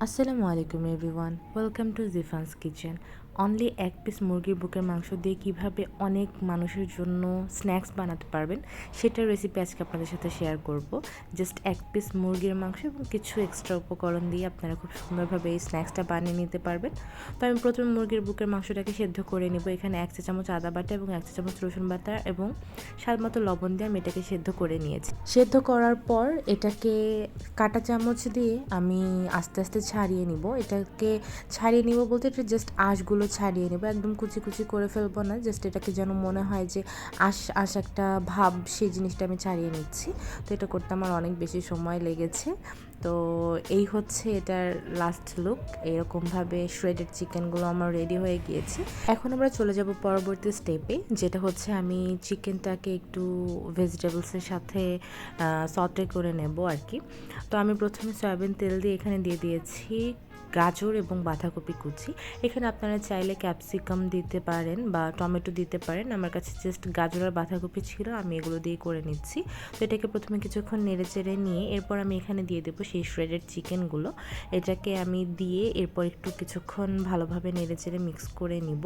আসসালামু আলাইকুম everyone welcome to জিফান্স kitchen Only এক পিস মুরগির বুকের মাংস দিয়ে কীভাবে অনেক মানুষের জন্য স্ন্যাক্স বানাতে পারবেন, সেটার রেসিপি আজকে আপনাদের সাথে শেয়ার করব। জাস্ট এক পিস মুরগির মাংস এবং কিছু এক্সট্রা উপকরণ দিয়ে আপনারা খুব সুন্দরভাবে এই স্ন্যাক্সটা বানিয়ে নিতে পারবেন। তো আমি প্রথমে মুরগির বুকের মাংসটাকে সেদ্ধ করে নেব। এখানে এক চা চামচ আদা বাটা এবং এক চা চামচ রসুন বাটা এবং স্বাদ মতো লবণ দিয়ে আমি এটাকে সেদ্ধ করে নিয়েছি। সেদ্ধ করার পর এটাকে কাটা চামচ দিয়ে আমি আস্তে আস্তে ছাড়িয়ে নিব। এটাকে ছাড়িয়ে নিব বলতে এটা জাস্ট আঁশগুলো ছাড়িয়ে নেব। একদম কুচি কুচি করে ফেলব না জাস্ট এটাকে যেন মনে হয় যে আশ আশ একটা ভাব, সেই জিনিসটা আমি ছাড়িয়ে নিচ্ছি। তো এটা করতে আমার অনেক বেশি সময় লেগেছে। তো এই হচ্ছে এটার লাস্ট লুক এরকমভাবে শ্রেডেড চিকেনগুলো আমার রেডি হয়ে গিয়েছে। এখন আমরা চলে যাব পরবর্তী স্টেপে যেটা হচ্ছে আমি চিকেনটাকে একটু ভেজিটেবলসের সাথে সটে করে নেব আর কি। তো আমি প্রথমে সয়াবিন তেল দিয়ে এখানে দিয়ে দিয়েছি গাজর এবং বাঁধাকপি কুচি। এখানে আপনারা চাইলে ক্যাপসিকাম দিতে পারেন বা টমেটো দিতে পারেন। আমার কাছে জাস্ট গাজর আর বাঁধাকপি ছিল, আমি এগুলো দিয়ে করে নিচ্ছি। তো এটাকে প্রথমে কিছুক্ষণ নেড়ে চেড়ে নিয়ে এরপর আমি এখানে দিয়ে দেবো সেই শ্রেডেড চিকেনগুলো এটাকে আমি দিয়ে এরপর একটু কিছুক্ষণ ভালোভাবে নেড়ে চেড়ে মিক্স করে নিব।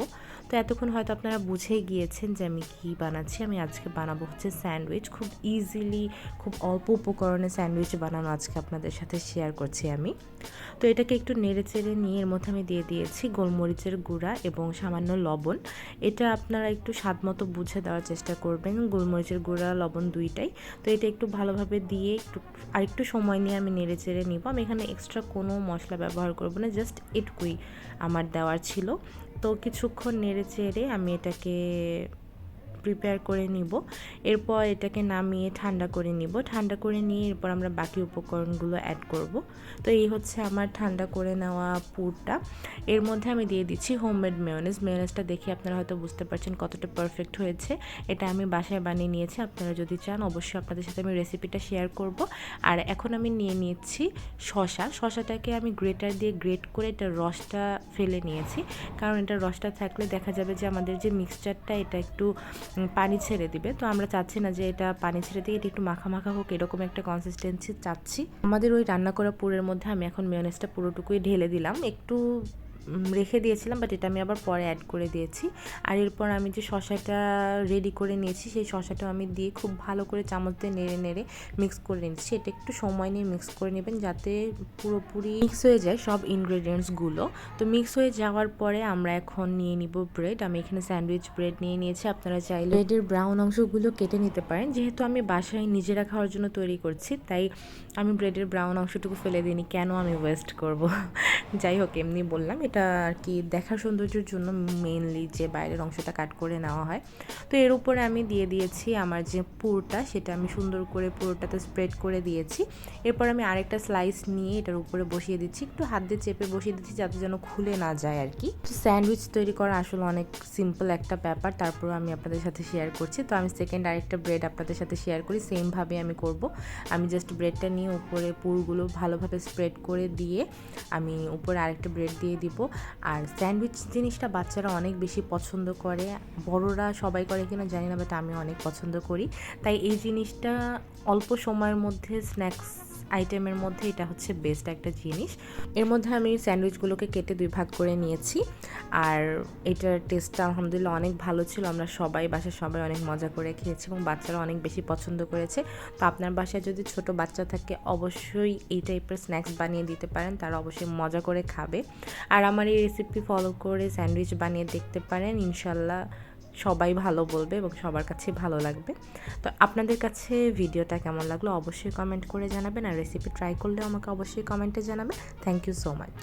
তো এতক্ষণ হয়তো আপনারা বুঝেই গিয়েছেন যে আমি কী বানাচ্ছি। আমি আজকে বানাবো হচ্ছে স্যান্ডউইচ। খুব ইজিলি খুব অল্প উপকরণে স্যান্ডউইচ বানানো আজকে আপনাদের সাথে শেয়ার করছি আমি। তো এটাকে একটু নেড়ে চেড়ে নিয়ে এর মধ্যে আমি দিয়ে দিয়েছি গোলমরিচের গুঁড়া এবং সামান্য লবণ। এটা আপনারা একটু স্বাদ মতো বুঝে দেওয়ার চেষ্টা করবেন। গোলমরিচের গুঁড়া, লবণ দুইটাই। তো এটা একটু ভালোভাবে দিয়ে একটু, আরেকটু সময় নিয়ে আমি নেড়ে চেড়ে নিব। আমি এখানে এক্সট্রা কোনো মশলা ব্যবহার করব না জাস্ট এটুকুই আমার দেওয়ার ছিল। তো কিছুক্ষণ নেড়ে চেড়ে আমি এটাকে প্রিপেয়ার করে নিব। এরপর এটাকে নামিয়ে ঠান্ডা করে নিব। ঠান্ডা করে নিয়ে এরপর আমরা বাকি উপকরণগুলো অ্যাড করব। তো এই হচ্ছে আমার ঠান্ডা করে নেওয়া পুরটা। এর মধ্যে আমি দিয়ে দিচ্ছি হোমমেড মেয়নেজ মেয়নেজটা দেখে আপনারা হয়তো বুঝতে পারছেন কতটা পারফেক্ট হয়েছে। এটা আমি বাসায় বানিয়ে নিয়েছি। আপনারা যদি চান অবশ্যই আপনাদের সাথে আমি রেসিপিটা শেয়ার করব। আর এখন আমি নিয়ে নিয়েছি শশা শশাটাকে আমি গ্রেটার দিয়ে গ্রেট করে এটার রসটা ফেলে নিয়েছি। কারণ এটার রসটা থাকলে দেখা যাবে যে আমাদের যে মিক্সচারটা এটা একটু পানি ছেড়ে দিবে। তো আমরা চাচ্ছি না যে এটা পানি ছেড়ে দিয়ে এটা একটু মাখা মাখা হোক, এরকম একটা কনসিস্টেন্সি চাচ্ছি। আমাদের ওই রান্না করা পুরের মধ্যে আমি এখন মেয়নেসটা পুরোটুকুই ঢেলে দিলাম। একটু রেখে দিয়েছিলাম বাট এটা আমি আবার পরে অ্যাড করে দিয়েছি। আর এরপর আমি যে শশাটা রেডি করে নিয়েছি, সেই শশাটা আমি দিয়ে খুব ভালো করে চামচ দিয়ে নেড়ে নেড়ে মিক্স করে নিচ্ছি এটা একটু সময় নিয়ে মিক্স করে নেবেন যাতে পুরোপুরি মিক্স হয়ে যায় সব ইনগ্রেডিয়েন্টসগুলো তো মিক্স হয়ে যাওয়ার পরে আমরা এখন নিয়ে নিব ব্রেড আমি এখানে স্যান্ডউইচ ব্রেড নিয়ে নিয়েছি, আপনারা চাইলে ব্রেডের ব্রাউন অংশগুলো কেটে নিতে পারেন। যেহেতু আমি বাসায় নিজেরা খাওয়ার জন্য তৈরি করছি, তাই আমি ব্রেডের ব্রাউন অংশটুকু ফেলে দিইনি। কেন আমি ওয়েস্ট করব? যাই হোক, এমনি বললাম, এটা আর কি দেখার সৌন্দর্যের জন্য মেনলি যে বাইরের অংশটা কাট করে নেওয়া হয়। তো এর উপরে আমি দিয়ে দিয়েছি আমার যে পুরটা, সেটা আমি সুন্দর করে পুরোটাতে স্প্রেড করে দিয়েছি। এরপর আমি আরেকটা স্লাইস নিয়ে এটার উপরে বসিয়ে দিচ্ছি, একটু হাত দিয়ে চেপে বসিয়ে দিচ্ছি যাতে যেন খুলে না যায় আর কি স্যান্ডউইচ তৈরি করা আসলে অনেক সিম্পল একটা ব্যাপার তারপর আমি আপনাদের সাথে শেয়ার করছি। তো আমি সেকেন্ড আরেকটা ব্রেড আপনাদের সাথে শেয়ার করি সেমভাবে আমি করব। আমি জাস্ট ব্রেডটা নিয়ে উপরে পুরগুলো ভালোভাবে স্প্রেড করে দিয়ে আমি উপরে আরেকটা ব্রেড দিয়ে দিব। আর স্যান্ডউইচ জিনিসটা বাচ্চারা অনেক বেশি পছন্দ করে। বড়রা সবাই করে কিনা জানি না বাট আমি অনেক পছন্দ করি। তাই এই জিনিসটা অল্প সময়ের মধ্যে স্ন্যাক্স আইটেমের মধ্যে এটা হচ্ছে বেস্ট একটা জিনিস। এর মধ্যে আমি স্যান্ডউইচগুলোকে কেটে দুই ভাগ করে নিয়েছি। আর এটার টেস্টটা আলহামদুলিল্লাহ অনেক ভালো ছিল। আমরা সবাই বাসায় সবাই অনেক মজা করে খেয়েছি এবং বাচ্চারা অনেক বেশি পছন্দ করেছে। তো আপনার বাসায় যদি ছোট বাচ্চা থাকে, অবশ্যই এই টাইপের স্ন্যাক্স বানিয়ে দিতে পারেন। তারা অবশ্যই মজা করে খাবে। আর আমার এই রেসিপি ফলো করে স্যান্ডউইচ বানিয়ে দেখতে পারেন। ইনশাল্লাহ সবাই ভালো বলবে এবং সবার কাছে ভালো লাগবে। তো আপনাদের কাছে ভিডিওটা কেমন লাগল অবশ্যই কমেন্ট করে জানাবেন আর রেসিপি ট্রাই করলে আমাকে অবশ্যই কমেন্টে জানাবেন। Thank you so much